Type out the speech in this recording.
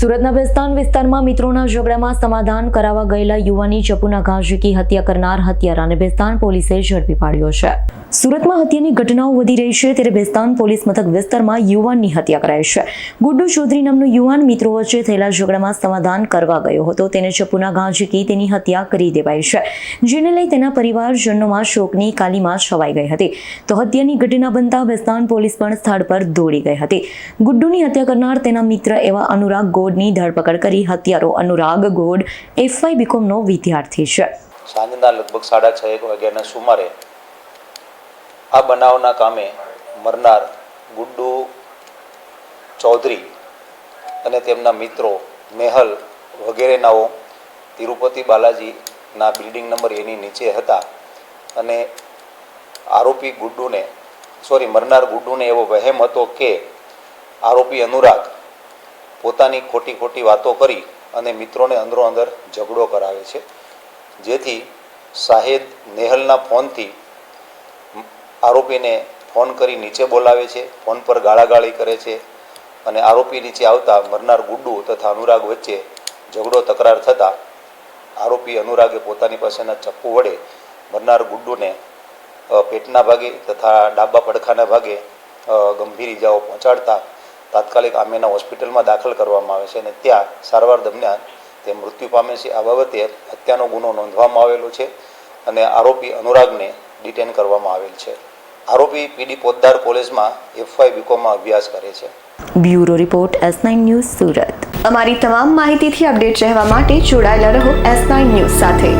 સુરતના બેસ્તાન વિસ્તારમાં મિત્રોના ઝઘડામાં સમાધાન કરાવવા ગયેલા યુવાની ચપુના ઘા હત્યા કરનાર હત્યારાને બેસ્તાન પોલીસે ઝડપી પાડ્યો છે. સુરતમાં હત્યાની ઘટનાઓ વધી રહી છે ત્યારે બેસ્તાન પોલીસ મથક વિસ્તારમાં યુવાનની હત્યા કરાઈ છે. ગુડ્ડુ ચૌધરી નામનો યુવાન મિત્રો વચ્ચે થયેલા ઝઘડામાં સમાધાન કરવા ગયો હતો. તેને ચપુના ઘા તેની હત્યા કરી દેવાઈ છે. જેને લઈ તેના પરિવારજનોમાં શોકની કાલીમાં છવાઈ ગઈ હતી. તો હત્યાની ઘટના બનતા બેસ્તાન પોલીસ પણ સ્થળ પર દોડી ગઈ હતી. ગુડ્ડુની હત્યા કરનાર તેના મિત્ર એવા અનુરાગ ગોડની ધરપકડ કરી હત્યારો અનુરાગ ગોડ એફઆઈ બીકોમનો વિદ્યાર્થી છે. સાંજના લગભગ સાડા છ એક વાગ્યાના સુમારે આ બનાવના કામે મરનાર ગુડ્ડુ ચૌધરી અને તેમના મિત્રો મેહલ વગેરેનાઓ તિરુપતિ બાલાજીના બિલ્ડિંગ નંબર એની નીચે હતા અને આરોપી ગુડ્ડુને, સોરી, મરનાર ગુડ્ડુને એવો વહેમ હતો કે આરોપી અનુરાગ પોતાની ખોટી ખોટી વાતો કરી અને મિત્રોને અંદરો અંદર ઝઘડો કરાવે છે. જેથી શાહેદ નેહલના ફોનથી આરોપીને ફોન કરી નીચે બોલાવે છે, ફોન પર ગાળાગાળી કરે છે અને આરોપી નીચે આવતા મરનાર ગુડ્ડુ તથા અનુરાગ વચ્ચે ઝઘડો તકરાર થતાં આરોપી અનુરાગે પોતાની પાસેના ચપ્પુ વડે મરનાર ગુડ્ડુને પેટના ભાગે તથા ડાબા પડખાના ભાગે ગંભીર ઇજાઓ પહોંચાડતા તાત્કાલિક આમેના હોસ્પિટલમાં દાખલ કરવામાં આવે છે અને ત્યાં સારવાર દરમિયાન તે મૃત્યુ પામે છે. આ બાબતે હત્યાનો ગુનો નોંધવામાં આવેલો છે અને આરોપી અનુરાગને ડિટેન કરવામાં આવેલ છે. આરોપી પીડી પોદ્દાર કોલેજમાં એફવાય બીકોમમાં અભ્યાસ કરે છે. Bureau report S nine news Surat. અમારી તમામ માહિતીથી અપડેટ રહેવા માટે જોડાયેલા રહો એસ નાઇન ન્યૂઝ સાથે.